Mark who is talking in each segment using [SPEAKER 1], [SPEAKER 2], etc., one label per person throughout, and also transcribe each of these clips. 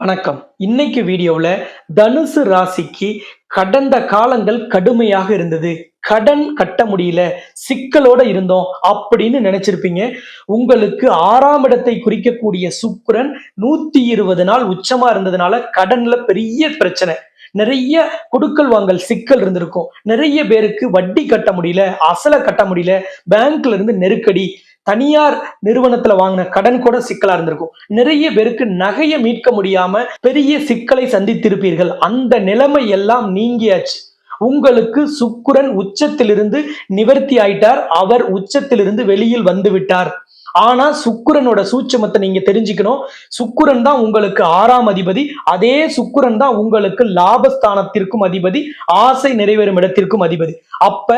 [SPEAKER 1] வணக்கம். இன்னைக்கு வீடியோவில் தனுசு ராசிக்கு கடந்த காலங்கள் கடுமையாக இருந்தது. கடன் கட்ட முடியல சிக்கலோட இருந்தோம் அப்படின்னு நினைச்சிருப்பீங்க. உங்களுக்கு ஆறாம் இடத்தை குறிக்கக்கூடிய சுக்கரன் நூத்தி இருபது நாள் உச்சமா இருந்ததுனால கடன்ல பெரிய பிரச்சனை. நிறைய கொடுக்கல் வாங்கல் சிக்கல் இருந்திருக்கும். நிறைய பேருக்கு வட்டி கட்ட முடியல அசலை கட்ட முடியல பேங்க்ல இருந்து நெருக்கடி தனியார் நிறுவனத்துல வாங்கின கடன் கூட சிக்கலா இருந்திருக்கும். நிறைய பேருக்கு நகையை மீட்க முடியாம பெரிய சிக்கலை சந்தித்திருப்பீர்கள். அந்த நிலைமை எல்லாம் நீங்கியாச்சு. உங்களுக்கு சுக்குரன் உச்சத்திலிருந்து நிவர்த்தி ஆயிட்டார். அவர் உச்சத்திலிருந்து வெளியில் வந்து விட்டார். ஆனா சுக்குரனோட சூட்சமத்தை நீங்க தெரிஞ்சுக்கணும். சுக்குரன் தான் உங்களுக்கு ஆறாம் அதிபதி. அதே சுக்கிரன் தான் உங்களுக்கு லாபஸ்தானத்திற்கும் அதிபதி. ஆசை நிறைவேறும் இடத்திற்கும் அதிபதி. அப்ப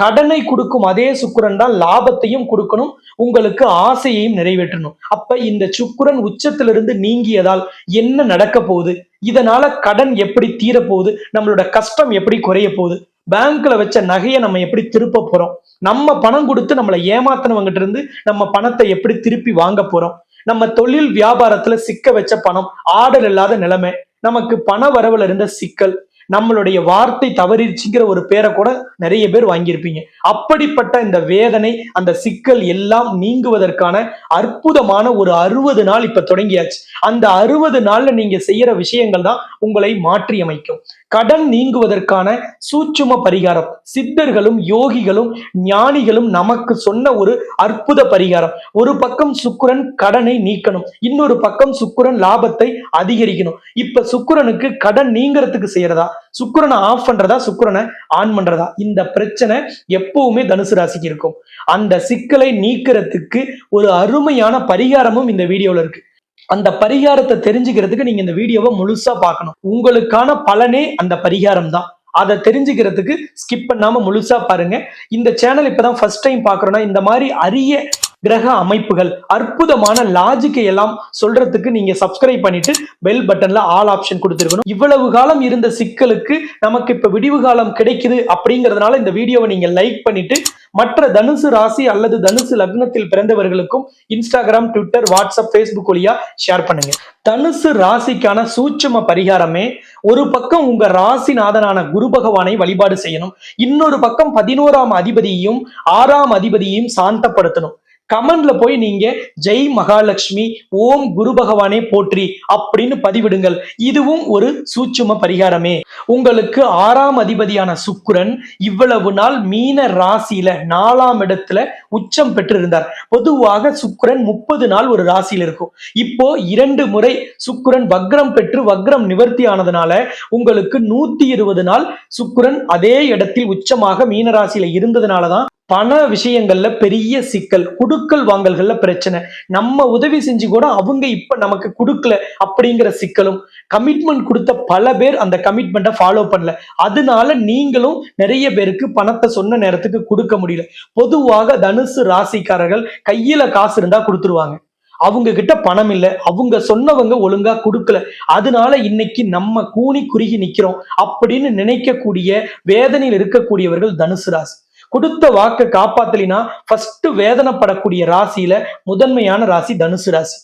[SPEAKER 1] கடனை கொடுக்கும் அதே சுக்குரன் தான் லாபத்தையும் கொடுக்கணும். உங்களுக்கு ஆசையையும் நிறைவேற்றணும். அப்ப இந்த சுக்குரன் உச்சத்திலிருந்து நீங்கியதால் என்ன நடக்க போகுது? இதனால கடன் எப்படி தீரப்போகுது நம்மளோட கஷ்டம் எப்படி குறைய போகுது? பேங்க்ல வச்ச நகையை நம்ம எப்படி திருப்ப போறோம்? நம்ம பணம் கொடுத்து நம்மளை ஏமாத்தினவங்கிட்ட இருந்து நம்ம பணத்தை எப்படி திருப்பி வாங்க போறோம்? நம்ம தொழில் வியாபாரத்துல சிக்க வச்ச பணம் ஆர்டர் இல்லாத நிலைமை நமக்கு பண வரவுல இருந்த சிக்கல் நம்மளுடைய வார்த்தை தவறிச்சுங்கிற ஒரு பேரை கூட நிறைய பேர் வாங்கியிருப்பீங்க. அப்படிப்பட்ட இந்த வேதனை அந்த சிக்கல் எல்லாம் நீங்குவதற்கான அற்புதமான ஒரு அறுபது நாள் இப்ப தொடங்கியாச்சு. அந்த அறுபது நாள்ல நீங்க செய்யற விஷயங்கள் தான் உங்களை மாற்றி அமைக்கும் கடன் நீங்குவதற்கான சூட்சும பரிகாரம். சித்தர்களும் யோகிகளும் ஞானிகளும் நமக்கு சொன்ன ஒரு அற்புத பரிகாரம். ஒரு பக்கம் சுக்கிரன் கடனை நீக்கணும் இன்னொரு பக்கம் சுக்கிரன் லாபத்தை அதிகரிக்கணும். இப்ப சுக்கிரனுக்கு கடன் நீங்கிறதுக்கு செய்யறதா? சுக்கிரனை ஆஃப் பண்றதா? சுக்கிரனை ஆன் பண்றதா? இந்த பிரச்சனை எப்பவுமே தனுசு ராசிக்கு இருக்கும். அந்த சிக்கலை நீக்கிறதுக்கு ஒரு அருமையான பரிகாரமும் இந்த வீடியோல இருக்கு. அந்த பரிகாரத்தை தெரிஞ்சுக்கிறதுக்கு நீங்க இந்த வீடியோவை முழுசா பார்க்கணும். உங்களுக்கான பலனே அந்த பரிகாரம் தான் அதை தெரிஞ்சுக்கிறதுக்கு ஸ்கிப் பண்ணாம முழுசா பாருங்க. இந்த சேனல் இப்பதான் ஃபர்ஸ்ட் டைம் பாக்குறோம்னா இந்த மாதிரி அரிய கிரக அமைப்புகள் அற்புதமான லாஜிக்கை எல்லாம் சொல்றதுக்கு நீங்க சப்ஸ்கிரைப் பண்ணிட்டு பெல் பட்டன்ல ஆல் ஆப்ஷன் கொடுத்துருக்கணும். இவ்வளவு காலம் இருந்த சிக்கலுக்கு நமக்கு இப்ப விடிவு காலம் கிடைக்குது அப்படிங்கறதுனால இந்த வீடியோவை நீங்க லைக் பண்ணிட்டு மற்ற தனுசு ராசி அல்லது தனுசு லக்னத்தில் பிறந்தவர்களுக்கும் இன்ஸ்டாகிராம் ட்விட்டர் வாட்ஸ்அப் ஃபேஸ்புக் வழியா ஷேர் பண்ணுங்க. தனுசு ராசிக்கான சூட்சம பரிகாரமே ஒரு பக்கம் உங்க ராசிநாதனான குரு பகவானை வழிபாடு செய்யணும். இன்னொரு பக்கம் பதினோராம் அதிபதியையும் ஆறாம் அதிபதியையும் சாந்தப்படுத்தணும். கமெண்ட்ல போய் நீங்க ஜெய் மகாலட்சுமி ஓம் குரு பகவானே போற்றி அப்படின்னு பதிவிடுங்கள். இதுவும் ஒரு சூட்சும பரிகாரமே. உங்களுக்கு ஆறாம் அதிபதியான சுக்குரன் இவ்வளவு நாள் மீன ராசியில நாலாம் இடத்துல உச்சம் பெற்றிருந்தார். பொதுவாக சுக்குரன் முப்பது நாள் ஒரு ராசியில இருக்கும். இப்போ இரண்டு முறை சுக்குரன் வக்ரம் பெற்று வக்ரம் நிவர்த்தி ஆனதுனால உங்களுக்கு நூத்தி இருபது நாள் சுக்குரன் அதே இடத்தில் உச்சமாக மீன ராசியில இருந்ததுனாலதான் பண விஷயங்கள்ல பெரிய சிக்கல் குடுக்கல் வாங்கல்கள்ல பிரச்சனை. நம்ம உதவி செஞ்சு கூட அவங்க இப்ப நமக்கு கொடுக்கல அப்படிங்கிற சிக்கலும் கமிட்மெண்ட் கொடுத்த பல பேர் அந்த கமிட்மெண்ட்டை ஃபாலோ பண்ணல. அதனால நீங்களும் நிறைய பேருக்கு பணத்தை சொன்ன நேரத்துக்கு கொடுக்க முடியல. பொதுவாக தனுசு ராசிக்காரர்கள் கையில காசு இருந்தா கொடுத்துருவாங்க. அவங்க கிட்ட பணம் இல்லை அவங்க சொன்னவங்க ஒழுங்கா கொடுக்கல. அதனால இன்னைக்கு நம்ம கூனி குறுகி நிக்கிறோம் அப்படின்னு நினைக்கக்கூடிய வேதனையில் இருக்கக்கூடியவர்கள் தனுசு ராசி. கொடுத்த வாக்க காப்பாத்தலினா ஃபர்ஸ்ட் வேதனைப்படக்கூடிய ராசியில முதன்மையான ராசி தனுசு ராசி.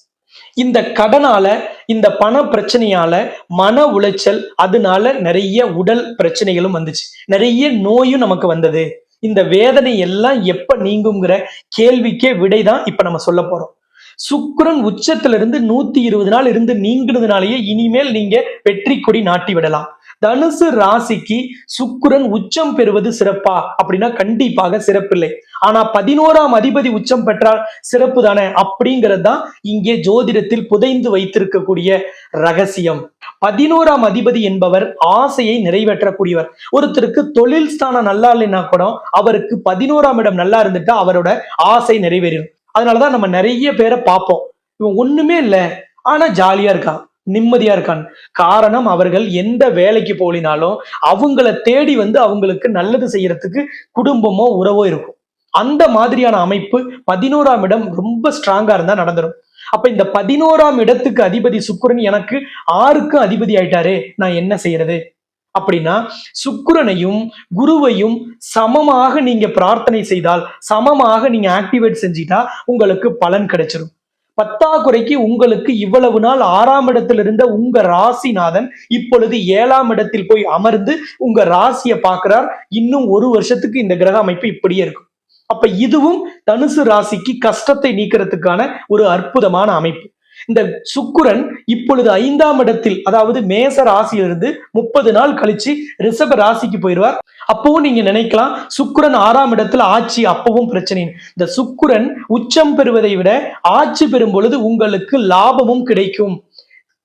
[SPEAKER 1] இந்த கடனால இந்த பண பிரச்சனையால மன உளைச்சல் அதனால நிறைய உடல் பிரச்சனைகளும் வந்துச்சு. நிறைய நோயும் நமக்கு வந்தது. இந்த வேதனை எல்லாம் எப்ப நீங்குங்கிற கேள்விக்கே விடைதான் இப்ப நம்ம சொல்ல போறோம். சுக்கரன் உச்சத்துல இருந்து நூத்தி இருபது நாள் இருந்து நீங்கினதுனாலேயே இனிமேல் நீங்க வெற்றி கொடி நாட்டி விடலாம். தனுசு ராசிக்கு சுக்குரன் உச்சம் பெறுவது சிறப்பா? அப்படின்னா கண்டிப்பாக சிறப்பில்லை. ஆனா பதினோராம் அதிபதி உச்சம் பெற்றால் சிறப்பு தானே? அப்படிங்கிறது தான் இங்கே ஜோதிடத்தில் புதைந்து வைத்திருக்கக்கூடிய ரகசியம். பதினோராம் அதிபதி என்பவர் ஆசையை நிறைவேற்றக்கூடியவர். ஒருத்தருக்கு தொழில் ஸ்தானம் நல்லா இல்லைன்னா கூட அவருக்கு பதினோராம் இடம் நல்லா இருந்துட்டா அவரோட ஆசை நிறைவேறும் அதனாலதான் நம்ம நிறைய பேரை பார்ப்போம். இவன் ஒண்ணுமே இல்லை. ஆனா ஜாலியா இருக்கான். நிம்மதியா இருக்கான். காரணம் அவர்கள் எந்த வேலைக்கு போலினாலும் அவங்கள தேடி வந்து அவங்களுக்கு நல்லது செய்யறதுக்கு குடும்பமோ உறவோ இருக்கும். அந்த மாதிரியான அமைப்பு பதினோராம் இடம் ரொம்ப ஸ்ட்ராங்கா இருந்தா நடந்துடும் அப்ப இந்த பதினோராம் இடத்துக்கு அதிபதி சுக்குரன் எனக்கு ஆறுக்கு அதிபதி ஆயிட்டாரே நான் என்ன செய்யறது? அப்படின்னா சுக்குரனையும் குருவையும் சமமாக நீங்க பிரார்த்தனை செய்தால் சமமாக நீங்க ஆக்டிவேட் செஞ்சிட்டா உங்களுக்கு பலன் கிடைச்சிரும். பத்தாக்குறைக்கு உங்களுக்கு இவ்வளவு நாள் ஆறாம் இடத்தில் இருந்த உங்க ராசிநாதன் இப்பொழுது ஏழாம் இடத்தில் போய் அமர்ந்து உங்க ராசியை பார்க்கிறார். இன்னும் ஒரு வருஷத்துக்கு இந்த கிரக அமைப்பு இப்படியே இருக்கும். அப்ப இதுவும் தனுசு ராசிக்கு கஷ்டத்தை நீக்கிறதுக்கான ஒரு அற்புதமான அமைப்பு. இந்த சுக்குரன் இப்பொழுது ஐந்தாம் இடத்தில் அதாவது மேச ராசியிலிருந்து முப்பது நாள் கழிச்சு ரிஷப ராசிக்கு போயிடுவார். அப்பவும் நீங்க நினைக்கலாம் சுக்குரன் ஆறாம் இடத்துல ஆட்சி அப்பவும் பிரச்சனை இந்த சுக்குரன் உச்சம் பெறுவதை விட ஆட்சி பெறும் பொழுது உங்களுக்கு லாபமும் கிடைக்கும்.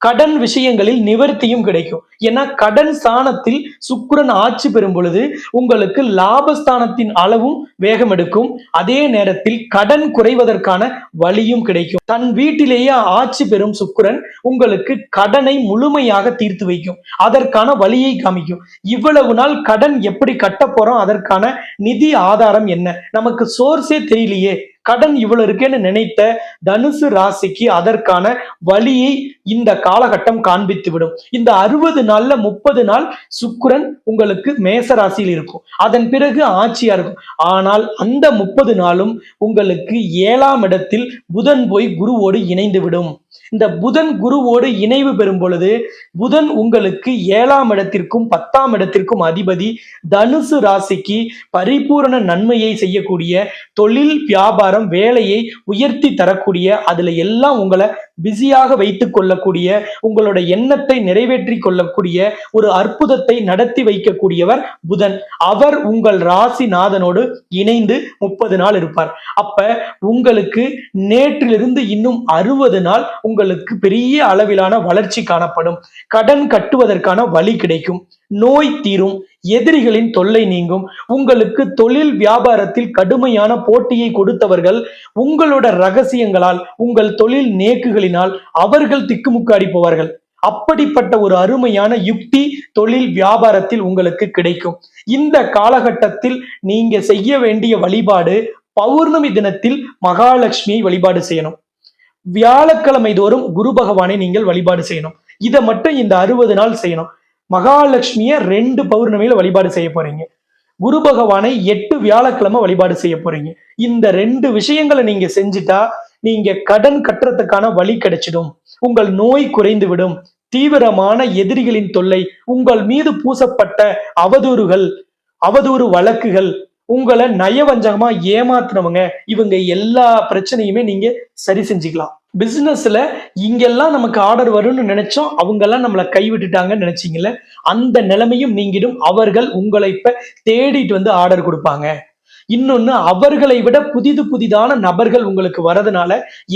[SPEAKER 1] கடன் விஷயங்களில் நிவர்த்தியும் கிடைக்கும். ஏன்னா கடன் ஸ்தானத்தில் சுக்கரன் ஆட்சி பெறும் பொழுது உங்களுக்கு லாபஸ்தானத்தின் அளவும் வேகம் எடுக்கும். அதே நேரத்தில் கடன் குறைவதற்கான வழியும் கிடைக்கும். தன் வீட்டிலேயே ஆட்சி பெறும் சுக்கரன் உங்களுக்கு கடனை முழுமையாக தீர்த்து வைக்கும். அதற்கான வழியை காமிக்கும். இவ்வளவு நாள் கடன் எப்படி கட்ட போறோம்? அதற்கான நிதி ஆதாரம் என்ன? நமக்கு சோர்ஸே தெரியலையே. கடன் இவ்வளவு இருக்கேன்னு நினைத்த தனுசு ராசிக்கு அதற்கான வழியை இந்த காலகட்டம் காண்பித்து விடும். இந்த அறுபது நாள்ல முப்பது நாள் சுக்கரன் உங்களுக்கு மேச ராசியில் இருக்கும். அதன் பிறகு ஆட்சியா இருக்கும். ஆனால் அந்த முப்பது நாளும் உங்களுக்கு ஏழாம் இடத்தில் புதன் போய் குருவோடு இணைந்து விடும். இந்த புதன் குருவோடு இணைவு பெறும் பொழுது புதன் உங்களுக்கு ஏழாம் இடத்திற்கும் பத்தாம் இடத்திற்கும் அதிபதி தனுசு ராசிக்கு பரிபூரண நன்மையை செய்யக்கூடிய தொழில் வியாபாரம் வேலையை உயர்த்தி தரக்கூடிய அதுல எல்லாம் உங்களை பிஸியாக வைத்துக் கொள்ளக்கூடிய உங்களோட எண்ணத்தை நிறைவேற்றி கொள்ளக்கூடிய ஒரு அற்புதத்தை நடத்தி வைக்கக்கூடியவர் புதன். அவர் உங்கள் ராசிநாதனோடு இணைந்து முப்பது நாள் இருப்பார். அப்ப உங்களுக்கு நேற்றிலிருந்து இன்னும் அறுபது நாள் உங்களுக்கு பெரிய அளவிலான வளர்ச்சி காணப்படும். கடன் கட்டுவதற்கான வழி கிடைக்கும். நோய் தீரும். எதிரிகளின் தொல்லை நீங்கும். உங்களுக்கு தொழில் வியாபாரத்தில் கடுமையான போட்டியை கொடுத்தவர்கள் உங்களோட ரகசியங்களால் உங்கள் தொழில் நேக்குகளினால் அவர்கள் திக்குமுக்காடி போவார்கள் அப்படிப்பட்ட ஒரு அருமையான யுக்தி தொழில் வியாபாரத்தில் உங்களுக்கு கிடைக்கும். இந்த காலகட்டத்தில் நீங்க செய்ய வேண்டிய வழிபாடு பௌர்ணமி தினத்தில் மகாலட்சுமியை வழிபாடு செய்யணும். வியாழக்கிழமை தோறும் குரு பகவானை நீங்கள் வழிபாடு செய்யணும். இதை மட்டும் இந்த அறுபது நாள் செய்யணும். மகாலட்சுமியை ரெண்டு பௌர்ணமியில வழிபாடு செய்ய போறீங்க. குரு பகவானை எட்டு வியாழக்கிழமை வழிபாடு செய்ய போறீங்க. இந்த ரெண்டு விஷயங்களை நீங்க செஞ்சுட்டா நீங்க கடன் கட்டுறதுக்கான வழி கிடைச்சிடும். உங்கள் நோய் குறைந்து விடும் தீவிரமான எதிரிகளின் தொல்லை உங்கள் மீது பூசப்பட்ட அவதூறுகள் அவதூறு வழக்குகள் உங்களை நயவஞ்சகமா ஏமாத்துனவங்க இவங்க எல்லா பிரச்சனையுமே நீங்க சரி செஞ்சுக்கலாம். பிசினஸ்ல இங்கெல்லாம் நமக்கு ஆர்டர் வரும்னு நினைச்சோம் அவங்கெல்லாம் நம்மளை கைவிட்டுட்டாங்கன்னு நினைச்சீங்கல்ல அந்த நிலைமையும் நீங்கிடும். அவர்கள் உங்களை இப்ப தேடிட்டு வந்து ஆர்டர் கொடுப்பாங்க. இன்னொன்னு அவர்களை விட புதிது புதிதான நபர்கள் உங்களுக்கு வரதுனால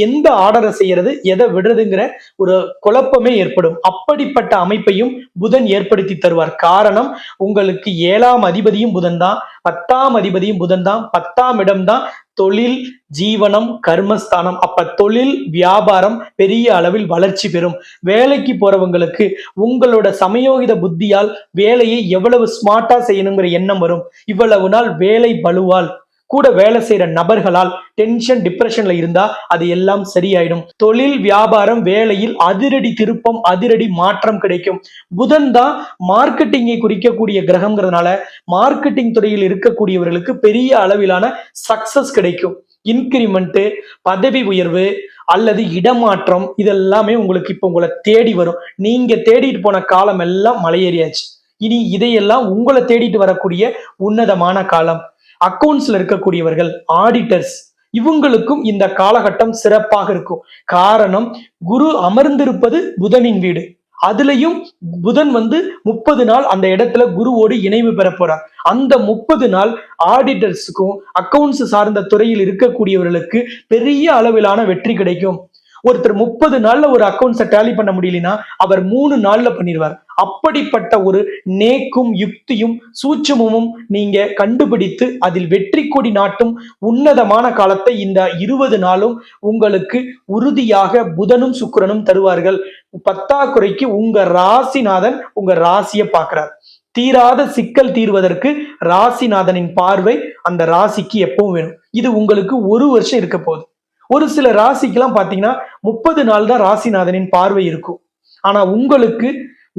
[SPEAKER 1] எந்த ஆர்டரை செய்யறது எதை விடுறதுங்கிற ஒரு குழப்பமே ஏற்படும். அப்படிப்பட்ட அமைப்பையும் புதன் ஏற்படுத்தி தருவார். காரணம் உங்களுக்கு ஏழாம் அதிபதியும் புதன் தான் பத்தாம் அதிபதியும் புதன் தான் பத்தாம் இடம் தான் தொழில் ஜீவனம் கர்மஸ்தானம். அப்ப தொழில் வியாபாரம் பெரிய அளவில் வளர்ச்சி பெறும். வேலைக்கு போறவங்களுக்கு உங்களோட சமயோகித புத்தியால் வேலையை எவ்வளவு ஸ்மார்ட்டா செய்யணுங்கிற எண்ணம் வரும். இவ்வளவு நாள் வேலை பலுவால் கூட வேலை செய்யற நபர்களால் டென்ஷன் டிப்ரெஷன்ல இருந்தா அது எல்லாம் சரியாயிடும். தொழில் வியாபாரம் வேலையில் அதிரடி திருப்பம் அதிரடி மாற்றம் கிடைக்கும். புதன் தான் மார்க்கெட்டிங்கை குறிக்கக்கூடிய கிரகம்ங்கிறதுனால மார்க்கெட்டிங் துறையில் இருக்கக்கூடியவர்களுக்கு பெரிய அளவிலான சக்சஸ் கிடைக்கும். இன்கிரிமெண்ட்டு பதவி உயர்வு அல்லது இடமாற்றம் இதெல்லாமே உங்களுக்கு இப்போ உங்களை தேடி வரும். நீங்க தேடிட்டு போன காலம் எல்லாம் மலையேறியாச்சு. இனி இதையெல்லாம் உங்களை தேடிட்டு வரக்கூடிய உன்னதமான காலம். அக்கவுண்ட்ஸ்ல இருக்கக்கூடியவர்கள் ஆடிட்டர்ஸ் இவங்களுக்கும் இந்த காலகட்டம் சிறப்பாக இருக்கும். காரணம் குரு அமர்ந்திருப்பது புதனின் வீடு. அதுலயும் புதன் வந்து முப்பது நாள் அந்த இடத்துல குருவோடு இணைவு பெற போறார். அந்த முப்பது நாள் ஆடிட்டர்ஸுக்கும் அக்கௌண்ட்ஸ் சார்ந்த துறையில் இருக்கக்கூடியவர்களுக்கு பெரிய அளவிலான வெற்றி கிடைக்கும். ஒருத்தர் முப்பது நாள்ல ஒரு அக்கௌண்ட்ஸை டேலி பண்ண முடியலனா அவர் மூணு நாள்ல பண்ணிடுவார். அப்படிப்பட்ட ஒரு நேக்கும் யுக்தியும் சூட்சமும் நீங்க கண்டுபிடித்து அதில் வெற்றி கொடி நாட்டும் உன்னதமான காலத்தை இந்த இருபது நாளும் உங்களுக்கு உறுதியாக புதனும் சுக்கரனும் தருவார்கள். பத்தாக்குறைக்கு உங்க ராசிநாதன் உங்க ராசியை பார்க்கிறார். தீராத சிக்கல் தீர்வதற்கு ராசிநாதனின் பார்வை அந்த ராசிக்கு எப்பவும் வேணும். இது உங்களுக்கு ஒரு வருஷம் இருக்க போகுது. ஒரு சில ராசிக்கெல்லாம் பார்த்தீங்கன்னா முப்பது நாள் தான் ராசிநாதனின் பார்வை இருக்கும். ஆனா உங்களுக்கு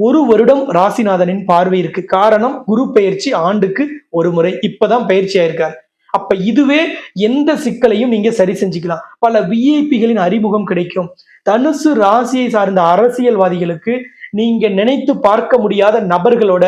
[SPEAKER 1] ஒரு வருடம் ராசிநாதனின் பார்வை இருக்கு. காரணம் குரு பயிற்சி ஆண்டுக்கு ஒரு முறை. இப்பதான் பயிற்சி ஆயிருக்கார். அப்ப இதுவே எந்த சிக்கலையும் நீங்க சரி செஞ்சுக்கலாம். பல விஐபிகளின் அறிமுகம் கிடைக்கும். தனுசு ராசியை சார்ந்த அரசியல்வாதிகளுக்கு நீங்க நினைத்து பார்க்க முடியாத நபர்களோட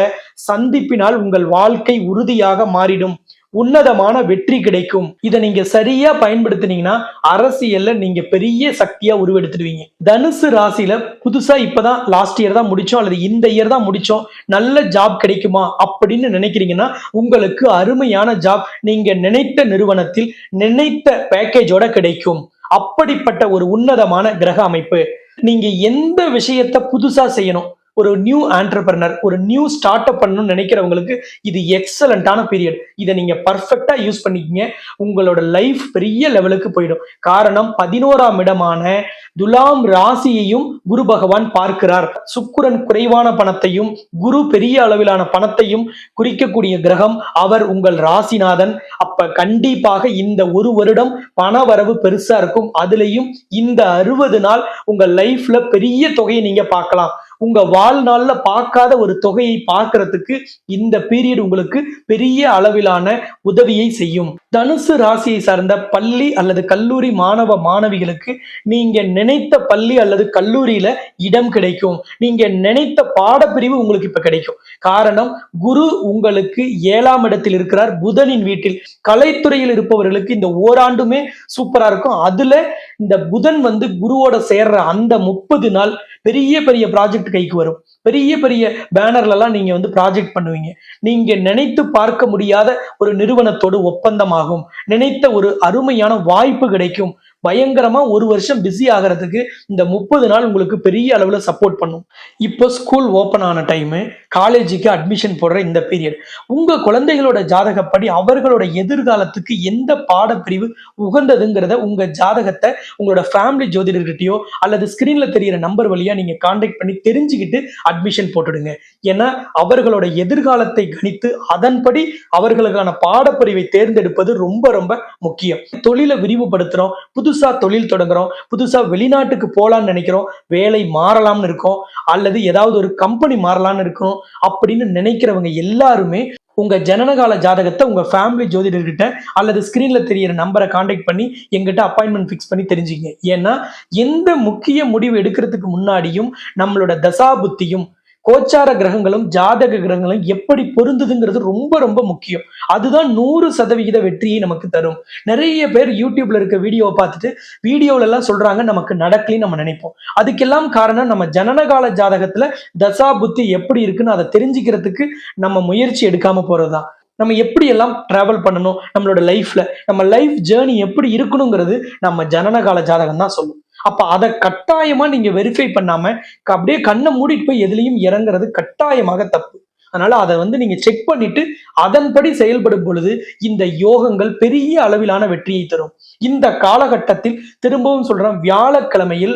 [SPEAKER 1] சந்திப்பினால் உங்கள் வாழ்க்கை உறுதியாக மாறிடும். உன்னதமான வெற்றி கிடைக்கும். இதை நீங்க சரியா பயன்படுத்தினீங்கன்னா அரசியல்ல நீங்க பெரிய சக்தியா உருவெடுத்துடுவீங்க. தனுசு ராசியில புதுசா இப்பதான் லாஸ்ட் இயர் தான் முடிச்சோம் அல்லது இந்த இயர் தான் முடிச்சோம். நல்ல ஜாப் கிடைக்குமா அப்படின்னு நினைக்கிறீங்கன்னா உங்களுக்கு அருமையான ஜாப் நீங்க நினைத்த நிறுவனத்தில் நினைத்த பேக்கேஜோட கிடைக்கும். அப்படிப்பட்ட ஒரு உன்னதமான கிரக அமைப்பு. நீங்க எந்த விஷயத்த புதுசா செய்யணும்? ஒரு நியூ ஆண்டர்பிரனர் ஒரு நியூ ஸ்டார்ட் அப் பண்ணணும்னு நினைக்கிறவங்களுக்கு இது எக்ஸலண்டான பீரியட் இதை நீங்க பர்ஃபெக்டா யூஸ் பண்ணிக்கங்க. உங்களோட லைஃப் பெரிய லெவலுக்கு போயிடும். காரணம் பதினோராம் இடமான துலாம் ராசியையும் குரு பகவான் பார்க்கிறார். சுக்குரன் குறைவான பணத்தையும் குரு பெரிய அளவிலான பணத்தையும் குறிக்கக்கூடிய கிரகம் அவர் உங்கள் ராசிநாதன். அப்ப கண்டிப்பாக இந்த ஒரு வருடம் பண வரவு பெருசா இருக்கும். அதுலயும் இந்த அறுபது நாள் உங்க லைஃப்ல பெரிய தொகையை நீங்க பார்க்கலாம். உங்க வாழ்நாள்ல பார்க்காத ஒரு தொகையை பார்க்கறதுக்கு இந்த பீரியட் உங்களுக்கு பெரிய அளவிலான உதவியை செய்யும். தனுசு ராசியை சார்ந்த பள்ளி அல்லது கல்லூரி மாணவ மாணவிகளுக்கு நீங்க நினைத்த பள்ளி அல்லது கல்லூரியில இடம் கிடைக்கும். நீங்க நினைத்த பாடப்பிரிவு உங்களுக்கு இப்ப கிடைக்கும். காரணம் குரு உங்களுக்கு ஏழாம் இடத்தில் இருக்கிறார். புதனின் வீட்டில் கலைத்துறையில் இருப்பவர்களுக்கு இந்த ஓராண்டுமே சூப்பரா இருக்கும். அதுல இந்த புதன் வந்து குருவோட சேர்ற அந்த முப்பது நாள் பெரிய பெரிய ப்ராஜெக்ட் கைக்கு வரும். பெரிய பெரிய பேனர்ல எல்லாம் நீங்க வந்து ப்ராஜெக்ட் பண்ணுவீங்க. நீங்க நினைத்து பார்க்க முடியாத ஒரு நிறுவனத்தோடு ஒப்பந்தமாகும். நினைத்த ஒரு அருமையான வாய்ப்பு கிடைக்கும். பயங்கரமா ஒரு வருஷம் பிஸி ஆகிறதுக்கு இந்த முப்பது நாள் உங்களுக்கு பெரிய அளவுல சப்போர்ட் பண்ணும். இப்போ ஸ்கூல் ஓப்பன் ஆன டைமு காலேஜுக்கு அட்மிஷன் போடுற இந்த பீரியட் உங்க குழந்தைகளோட ஜாதகப்படி அவர்களோட எதிர்காலத்துக்கு எந்த பாடப்பிரிவு உகந்ததுங்கிறத உங்க ஜாதகத்தை உங்களோட ஃபேமிலி ஜோதிடர்கிட்டயோ அல்லது ஸ்கிரீன்ல தெரியிற நம்பர் வழியா நீங்க காண்டாக்ட் பண்ணி தெரிஞ்சுக்கிட்டு அட்மிஷன் போட்டுடுங்க. ஏன்னா அவர்களோட எதிர்காலத்தை கணித்து அதன்படி அவர்களுக்கான பாடப்பிரிவை தேர்ந்தெடுப்பது ரொம்ப ரொம்ப முக்கியம். தொழிலை விரிவுபடுத்துறோம் புது புதுசாக தொழில் தொடங்குறோம் புதுசாக வெளிநாட்டுக்கு போகலான்னு நினைக்கிறோம் வேலை மாறலாம்னு இருக்கோம் அல்லது ஏதாவது ஒரு கம்பெனி மாறலாம்னு இருக்கோம் அப்படின்னு நினைக்கிறவங்க எல்லாருமே உங்க ஜனனகால ஜாதகத்தை உங்க ஃபேமிலி ஜோதிடர்கிட்ட அல்லது ஸ்கிரீன்ல தெரியிற நம்பரை காண்டாக்ட் பண்ணி எங்கிட்ட அப்பாயின்மெண்ட் ஃபிக்ஸ் பண்ணி தெரிஞ்சுங்க ஏன்னா எந்த முக்கிய முடிவு எடுக்கிறதுக்கு முன்னாடியும் நம்மளோட தசாபுத்தியும் கோச்சார கிரகங்களும் ஜாதக கிரகங்களும் எப்படி பொருந்துதுங்கிறது ரொம்ப ரொம்ப முக்கியம். அதுதான் நூறு சதவிகித வெற்றியை நமக்கு தரும். நிறைய பேர் யூடியூப்ல இருக்க வீடியோவை பார்த்துட்டு வீடியோல எல்லாம் சொல்றாங்க நமக்கு நடக்கலைன்னு நம்ம நினைப்போம். அதுக்கெல்லாம் காரணம் நம்ம ஜனனகால ஜாதகத்துல தசா புத்தி எப்படி இருக்குன்னு அதை தெரிஞ்சுக்கிறதுக்கு நம்ம முயற்சி எடுக்காம போறதுதான். நம்ம எப்படி எல்லாம் டிராவல் பண்ணணும் நம்மளோட லைஃப்ல நம்ம லைஃப் ஜேர்னி எப்படி இருக்கணுங்கிறது நம்ம ஜனனகால ஜாதகம் தான் சொல்லும். அப்ப அதை கட்டாயமா நீங்க வெரிஃபை பண்ணாம அப்படியே கண்ணை மூடிட்டு போய் எதுலையும் இறங்குறது கட்டாயமாக தப்பு. அதனால அதை வந்து நீங்க செக் பண்ணிட்டு அதன்படி செயல்படும் பொழுது இந்த யோகங்கள் பெரிய அளவிலான வெற்றியை தரும். இந்த காலகட்டத்தில் திரும்பவும் சொல்றேன் வியாழக்கிழமையில்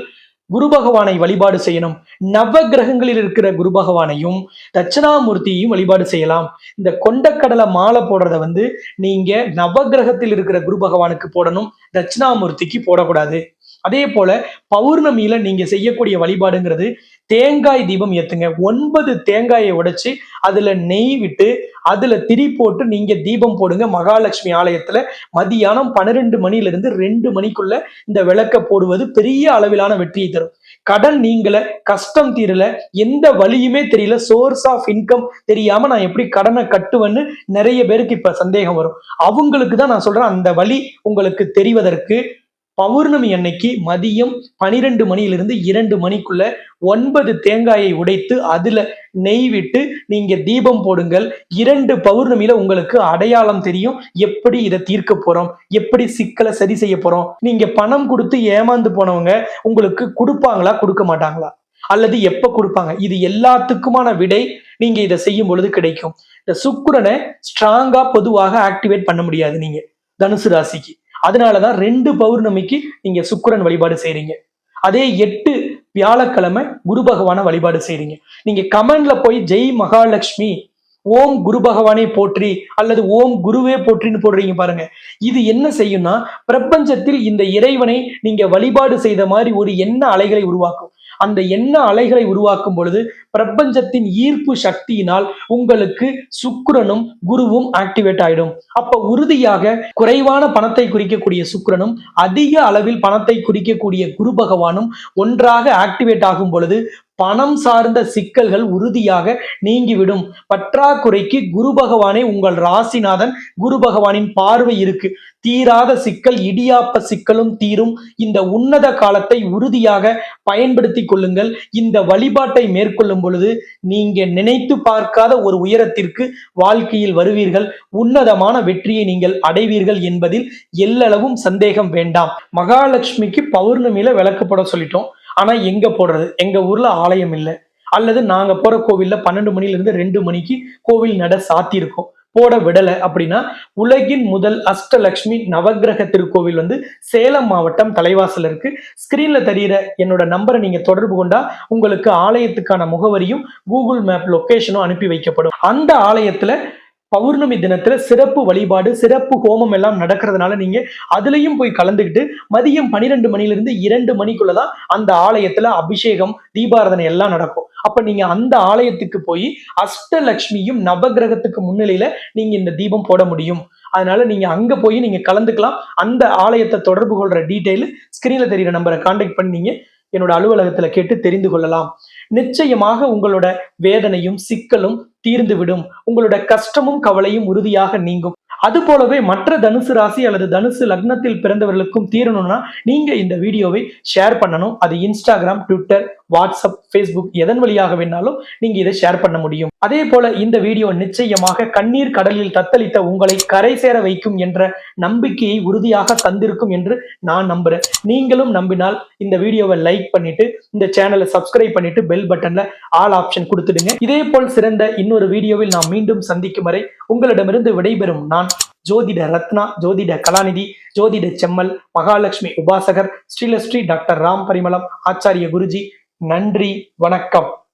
[SPEAKER 1] குரு பகவானை வழிபாடு செய்யணும். நவ கிரகங்களில் இருக்கிற குரு பகவானையும் தட்சிணாமூர்த்தியையும் வழிபாடு செய்யலாம். இந்த கொண்டக்கடலை மாலை போடுறத வந்து நீங்க நவகிரகத்தில் இருக்கிற குரு பகவானுக்கு போடணும் தட்சிணாமூர்த்திக்கு போடக்கூடாது. அதே போல பௌர்ணமியில நீங்க செய்யக்கூடிய வழிபாடுங்கிறது தேங்காய் தீபம் ஏத்துங்க. ஒன்பது தேங்காயை உடைச்சு அதுல நெய் விட்டு அதுல திரி போட்டு நீங்க தீபம் போடுங்க. மகாலட்சுமி ஆலயத்துல மதியானம் பன்னிரெண்டு மணில இருந்து ரெண்டு மணிக்குள்ள இந்த விளக்க போடுவது பெரிய அளவிலான வெற்றியை தரும். கடன் நீங்கள கஷ்டம் தீரல எந்த வழியுமே தெரியல சோர்ஸ் ஆஃப் இன்கம் தெரியாம நான் எப்படி கடனை கட்டுவேன்னு நிறைய பேருக்கு இப்ப சந்தேகம் வரும். அவங்களுக்கு தான் நான் சொல்றேன் அந்த வழி உங்களுக்கு தெரிவதற்கு பௌர்ணமி அன்னைக்கு மதியம் பனிரெண்டு மணியிலிருந்து இரண்டு மணிக்குள்ள ஒன்பது தேங்காயை உடைத்து அதுல நெய் விட்டு நீங்க தீபம் போடுங்கள். இரண்டு பௌர்ணமியில உங்களுக்கு அடையாளம் தெரியும். எப்படி இதை தீர்க்க போறோம்? எப்படி சிக்கலை சரி செய்ய போறோம்? நீங்க பணம் கொடுத்து ஏமாந்து போனவங்க உங்களுக்கு கொடுப்பாங்களா? கொடுக்க மாட்டாங்களா? அல்லது எப்ப கொடுப்பாங்க? இது எல்லாத்துக்குமான விடை நீங்க இதை செய்யும் பொழுது கிடைக்கும். இந்த சுக்கிரனை ஸ்ட்ராங்கா பொதுவாக ஆக்டிவேட் பண்ண முடியாது நீங்க. தனுசு ராசிக்கு. அதனாலதான் ரெண்டு பௌர்ணமிக்கு நீங்க சுக்கிரன் வழிபாடு செய்றீங்க. அதே எட்டு வியாழக்கிழமை குரு பகவானை வழிபாடு செய்றீங்க. நீங்க கமெண்ட்ல போய் ஜெய் மகாலட்சுமி ஓம் குரு பகவானே போற்றி அல்லது ஓம் குருவே போற்றின்னு போடுறீங்க பாருங்க. இது என்ன செய்யும்னா பிரபஞ்சத்தில் இந்த இறைவனை நீங்க வழிபாடு செய்த மாதிரி ஒரு எண்ண அலைகளை உருவாக்கும். அந்த எண்ண அலைகளை உருவாக்கும் பொழுது பிரபஞ்சத்தின் ஈர்ப்பு சக்தியினால் உங்களுக்கு சுக்கிரனும் குருவும் ஆக்டிவேட் ஆயிடும். அப்ப உறுதியாக குறைவான பணத்தை குறிக்கக்கூடிய சுக்கிரனும் அதிக அளவில் பணத்தை குறிக்கக்கூடிய குரு பகவானும் ஒன்றாக ஆக்டிவேட் ஆகும் பொழுது பணம் சார்ந்த சிக்கல்கள் உறுதியாக நீங்கிவிடும். பற்றாக்குறைக்கு குரு பகவானே உங்கள் ராசிநாதன். குரு பகவானின் பார்வை இருக்கு. தீராத சிக்கல் இடியாப்ப சிக்கலும் தீரும். இந்த உன்னத காலத்தை உறுதியாக பயன்படுத்தி கொள்ளுங்கள். இந்த வழிபாட்டை மேற்கொள்ளும் பொழுது நீங்க நினைத்து பார்க்காத ஒரு உயரத்திற்கு வாழ்க்கையில் வருவீர்கள். உன்னதமான வெற்றியை நீங்கள் அடைவீர்கள் என்பதில் எல்லளவும் சந்தேகம் வேண்டாம். மகாலட்சுமிக்கு பௌர்ணமியில விளக்கப்பட சொல்லிட்டோம். ஆனா எங்க போடுறது? எங்க ஊர்ல ஆலயம் இல்லை. அல்லது நாங்க போற கோவில்ல பன்னெண்டு மணில இருந்து ரெண்டு மணிக்கு கோவில் நட சாத்தியிருக்கோம். போட விடலை அப்படின்னா உலகின் முதல் அஷ்டலக்ஷ்மி நவக்கிரக திருக்கோவில் வந்து சேலம் மாவட்டம் தலைவாசல் இருக்கு. ஸ்கிரீன்ல தெரியிற என்னோட நம்பரை நீங்க தொடர்பு கொண்டா உங்களுக்கு ஆலயத்துக்கான முகவரியும் கூகுள் மேப் லொக்கேஷனும் அனுப்பி வைக்கப்படும். அந்த ஆலயத்துல பௌர்ணமி தினத்துல சிறப்பு வழிபாடு சிறப்பு ஹோமம் எல்லாம் நடக்கிறதுனால நீங்க அதுலயும் போய் கலந்துக்கிட்டு மதியம் பனிரெண்டு மணில இருந்து இரண்டு மணிக்குள்ளதான் அந்த ஆலயத்துல அபிஷேகம் தீபாராதனை எல்லாம் நடக்கும். அப்ப நீங்க அந்த ஆலயத்துக்கு போய் அஷ்டலட்சுமியும் நவகிரகத்துக்கு முன்னிலையில நீங்க இந்த தீபம் போட முடியும். அதனால நீங்க அங்க போய் நீங்க கலந்துக்கலாம். அந்த ஆலயத்தை தொடர்பு கொள்ற டீட்டெயில் ஸ்கிரீன்ல தெரியுற நம்பரை கான்டாக்ட் பண்ணி நீங்க என்னோட அலுவலகத்துல கேட்டு தெரிந்து கொள்ளலாம். நிச்சயமாக உங்களோட வேதனையும் சிக்கலும் தீர்ந்துவிடும். உங்களோட கஷ்டமும் கவலையும் உறுதியாக நீங்கும். அது போலவே மற்ற தனுசு ராசி அல்லது தனுசு லக்னத்தில் பிறந்தவர்களுக்கும் தீரணும்னா நீங்க இந்த வீடியோவை ஷேர் பண்ணணும். அது இன்ஸ்டாகிராம் ட்விட்டர் வாட்ஸ்அப் ஃபேஸ்புக் எதன் வழியாக வேணாலும் நீங்க இதை ஷேர் பண்ண முடியும். அதே போல இந்த வீடியோ நிச்சயமாக கண்ணீர் கடலில் தத்தளித்த உங்களை கரை சேர வைக்கும் என்ற நம்பிக்கையை உறுதியாக தந்திருக்கும் என்று நான் நம்புறேன். நீங்களும் நம்பினால் இந்த வீடியோவை லைக் பண்ணிட்டு இந்த சேனலை சப்ஸ்கிரைப் பண்ணிட்டு பெல் பட்டன்ல ஆல் ஆப்ஷன் கொடுத்துடுங்க. இதே போல் சிறந்த இன்னொரு வீடியோவில் நாம் மீண்டும் சந்திக்கும் வரை உங்களிடமிருந்து விடைபெறும் நான் ஜோதிட ரத்னா ஜோதிட கலாநிதி ஜோதிட செம்மல் மகாலட்சுமி உபாசகர் ஸ்ரீலஸ்ரீ டாக்டர் ராம் பரிமளம் ஆச்சாரிய குருஜி நன்றி வணக்கம்.